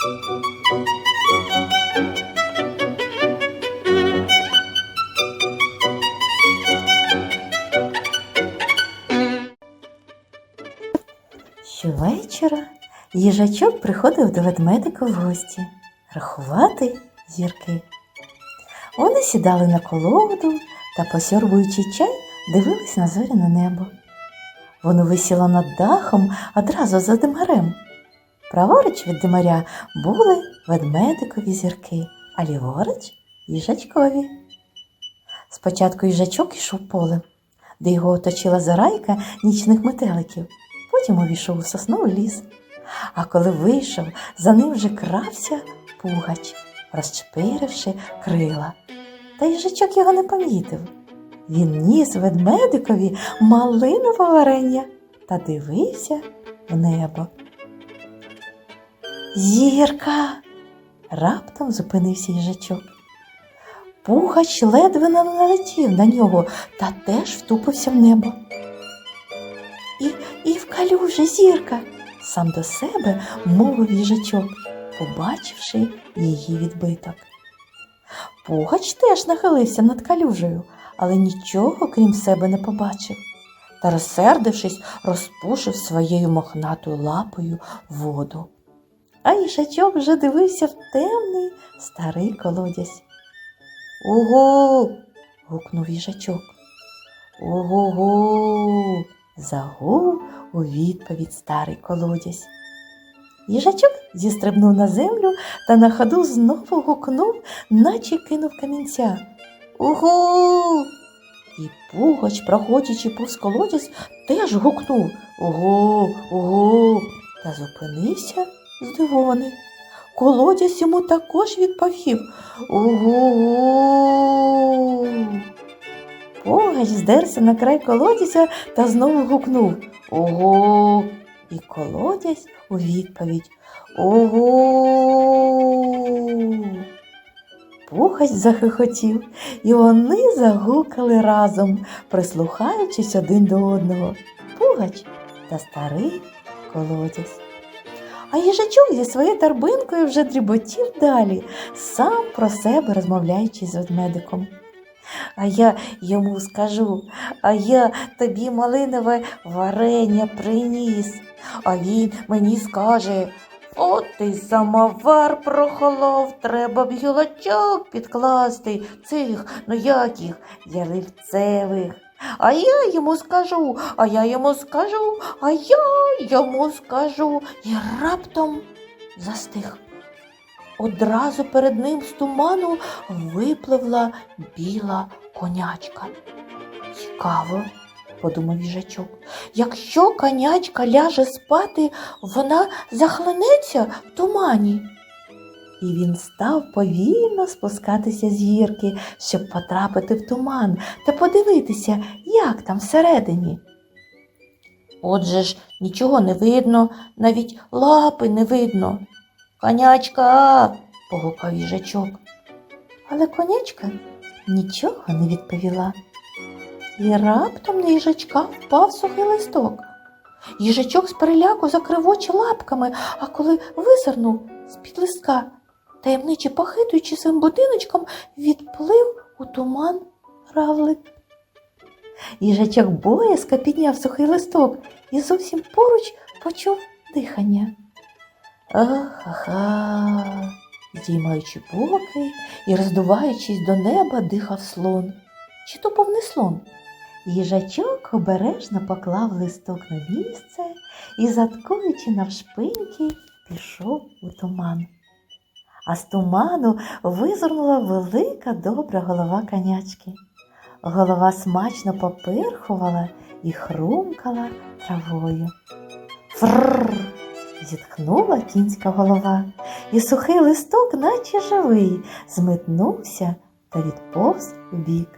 Щовечора їжачок приходив до ведмедика в гості рахувати зірки. Вони сідали на колоду та, посьорбуючи чай, дивились на зоряне небо. Воно висіло над дахом одразу за димарем. Праворуч від димаря були ведмедикові зірки, а ліворуч їжачкові. Спочатку їжачок йшов полем, де його оточила зарайка нічних метеликів. Потім увійшов у сосновий ліс. А коли вийшов, за ним вже крався пугач, розчепиривши крила. Та їжачок його не помітив. Він ніс ведмедикові малинове варення та дивився в небо. Зірка. раптом зупинився їжачок. Пугач ледве не налетів на нього та теж втупився в небо. І, і в калюжі зірка, сам до себе мовив їжачок, побачивши її відбиток. Пугач теж нахилився над калюжею, але нічого крім себе не побачив. Та, розсердившись, розпушив своєю мохнатою лапою воду. А їжачок вже дивився в темний старий колодязь. Ого. гукнув їжачок. Ого-го. загув у відповідь старий колодязь. Їжачок зістрибнув на землю та на ходу знову гукнув, наче кинув камінця. Ого. І пугач, проходячи повз колодязь, теж гукнув Ого, ого, та зупинився здивований. Колодязь йому також відповів Ого. Пугач здерся на край колодязя та знову гукнув Ого. І колодязь у відповідь Ого. Пугач захихотів, і вони загукали разом, прислухаючись один до одного. Пугач та старий колодязь. А їжачок зі своєю торбинкою вже дріботів далі, сам про себе розмовляючи з ведмедиком. А я йому скажу, а я тобі малинове варення приніс, а він мені скаже. От ти самовар прохолов, треба б гілочок підкласти цих, ну яких, яливцевих. А я йому скажу, а я йому скажу, а я йому скажу. І раптом застиг. Одразу перед ним з туману випливла біла конячка. Цікаво, подумав їжачок. Якщо конячка ляже спати, вона захлинеться в тумані. І він став повільно спускатися з гірки, щоб потрапити в туман та подивитися, як там всередині. Отже ж нічого не видно, навіть лапи не видно. Конячка. погукав їжачок. Але конячка нічого не відповіла. І раптом на їжачка впав сухий листок. Їжачок з переляку закрив очі лапками, а коли визирнув з-під листка, таємниче похитуючи своїм будиночком, відплив у туман равлик. Їжачок боязко підняв сухий листок і зовсім поруч почув дихання. Ах-ха-ха, здіймаючи боки і роздуваючись до неба, дихав слон. Чи то був не слон? Їжачок обережно поклав листок на місце і, заткуючи навшпиньки, пішов у туман. А з туману визирнула велика добра голова конячки. Голова смачно попирхувала і хрумкала травою. Фрррр! зітхнула кінська голова, і сухий листок, наче живий, змитнувся та відповз у бік.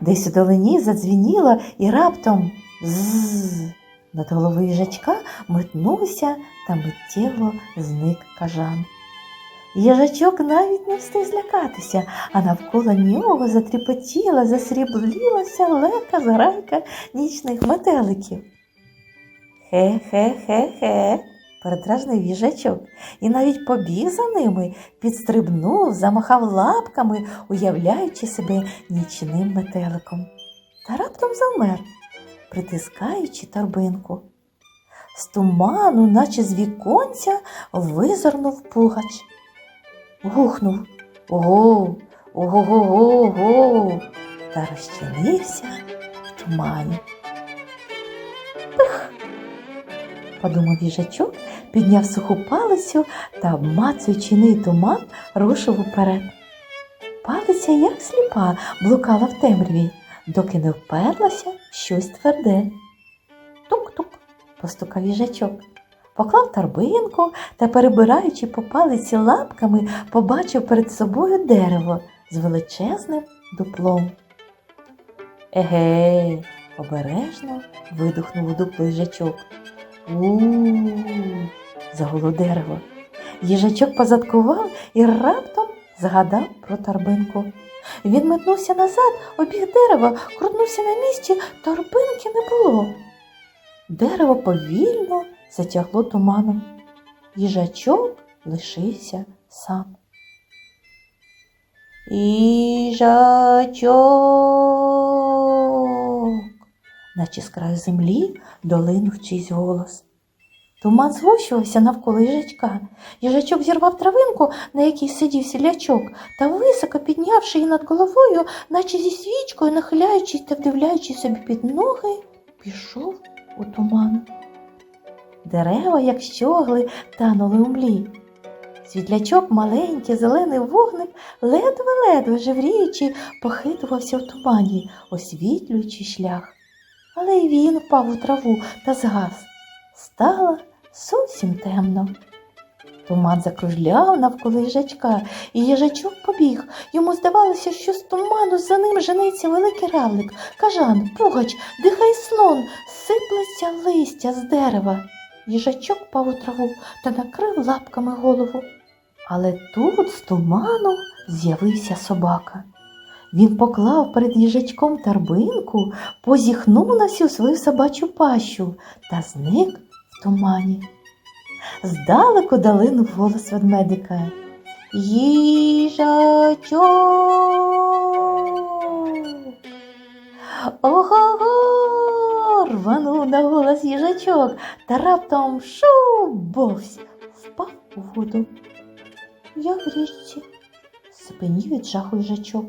Десь у долині задзвініло і раптом ззз над головою їжачка метнувся та миттєво зник кажан. Їжачок навіть не встиг злякатися, а навколо нього затріпотіла, засріблілася лека зарайка нічних метеликів. Хе-хе-хе-хе, передражнив їжачок і навіть побіг за ними, підстрибнув, замахав лапками, уявляючи себе нічним метеликом. Та раптом завмер, притискаючи торбинку. З туману, наче з віконця, визирнув пугач. Гухнув Ого, ого-го-го-го та розчинився в тумані. Пих! подумав їжачок, підняв суху палицю та, обмацуючи неї туман, рушив уперед. Палиця, як сліпа, блукала в темряві, доки не вперлася щось тверде. Тук-тук, постукав їжачок. Поклав торбинку та, перебираючи по палиці лапками, побачив перед собою дерево з величезним дуплом. Еге, обережно видухнув у дупло їжачок. у загуло дерево. Їжачок позадкував і раптом згадав про торбинку. Він метнувся назад, обіг дерева, крутнувся на місці, торбинки не було. Дерево повільно затягло туманом. Їжачок лишився сам. Їжачок, наче з краю землі долинув чийсь голос. Туман згущувався навколо їжачка. Їжачок зірвав травинку, на якій сидів сілячок, та високо піднявши її над головою, наче зі свічкою, нахиляючись та вдивляючись собі під ноги, пішов у туман. Дерева, як щогли, танули у млі. Світлячок, маленький зелений вогник, ледве-ледве жевріючи, похитувався в тумані, освітлюючи шлях. Але й він впав у траву та згас. Стало зовсім темно. Туман закружляв навколо їжачка, і їжачок побіг. Йому здавалося, що з туману за ним женеться великий равлик, кажан, пугач, дихає слон, сиплеться листя з дерева. Їжачок пав у траву та накрив лапками голову. Але тут з туману з'явився собака. Він поклав перед їжачком торбинку, позіхнув на всю свою собачу пащу та зник в тумані. Здалеку долинув голос ведмедика. Їжачок. Ого-го! Рванув на голос їжачок та раптом шу бовсь впав у воду. Я в річці, спинів від жаху їжачок.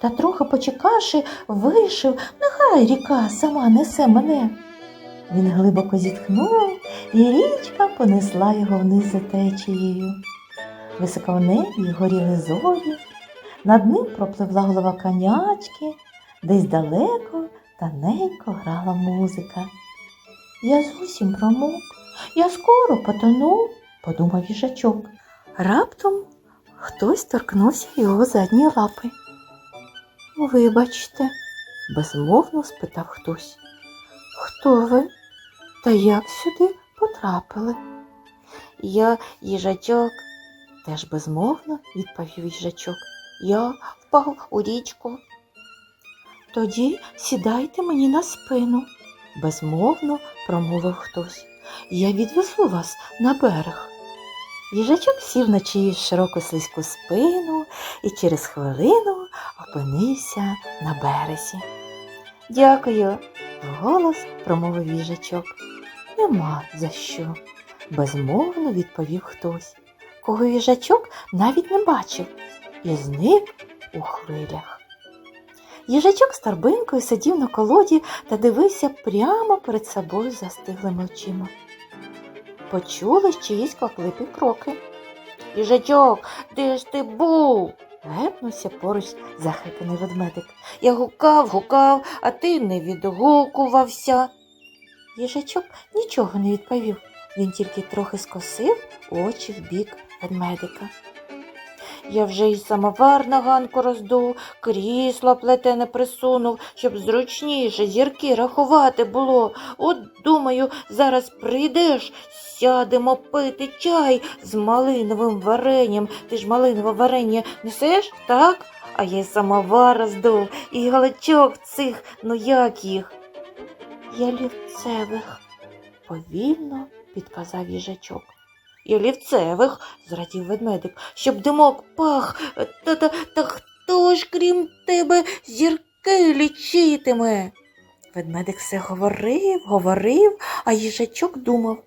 Та трохи почекавши, вирішив, нехай ріка сама несе мене. Він глибоко зітхнув, і річка понесла його вниз за течією. Високо в небі горіли зорі, над ним пропливла голова конячки, десь далеко тоненько грала музика. Я зовсім промок, я скоро потону, подумав їжачок. Раптом хтось торкнувся його задньої лапи. Вибачте, безмовно спитав хтось. Хто ви? Та як сюди потрапили? Я їжачок, теж безмовно відповів їжачок. Я впав у річку. Тоді сідайте мені на спину, безмовно промовив хтось. Я відвезу вас на берег. Їжачок сів на чиюсь широку слизьку спину і через хвилину опинився на березі. Дякую, вголос промовив їжачок. Нема за що, безмовно відповів хтось, кого їжачок навіть не бачив, і зник у хвилях. Їжачок з торбинкою сидів на колоді та дивився прямо перед собою застиглими очима. Почули чиїсь квапливі кроки. Їжачок, де ж ти був? гепнувся поруч захеканий ведмедик. Я гукав, гукав, а ти не відгукувався. Їжачок нічого не відповів. Він тільки трохи скосив очі в бік ведмедика. Я вже й самовар на ганку роздув, крісло плетене присунув, щоб зручніше зірки рахувати було. От, думаю, зараз прийдеш, сядемо пити чай з малиновим варенням. Ти ж малинове варення несеш, так? А я й самовар роздув, і галачок цих, ну як їх? Я лівцевих, повільно підказав їжачок. І олівцевих, зрадів ведмедик, щоб димок пах. Та, та, та хто ж крім тебе зірки лічитиме? Ведмедик все говорив, говорив, а їжачок думав.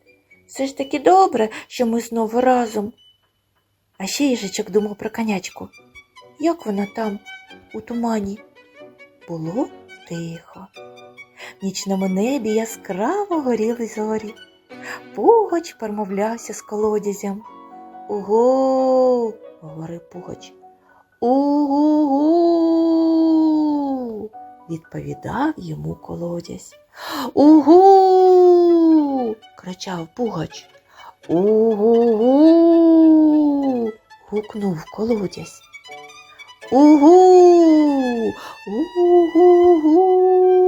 Все ж таки добре, що ми знову разом. А ще їжачок думав про конячку. Як вона там, у тумані? Було тихо. В нічному небі яскраво горіли зорі. Пугач промовлявся з колодязям. Ого, говорив Пугач. Угу. відповідав йому колодязь. Угу. кричав Пугач. Угу. гукнув колодязь. Угу. Угу.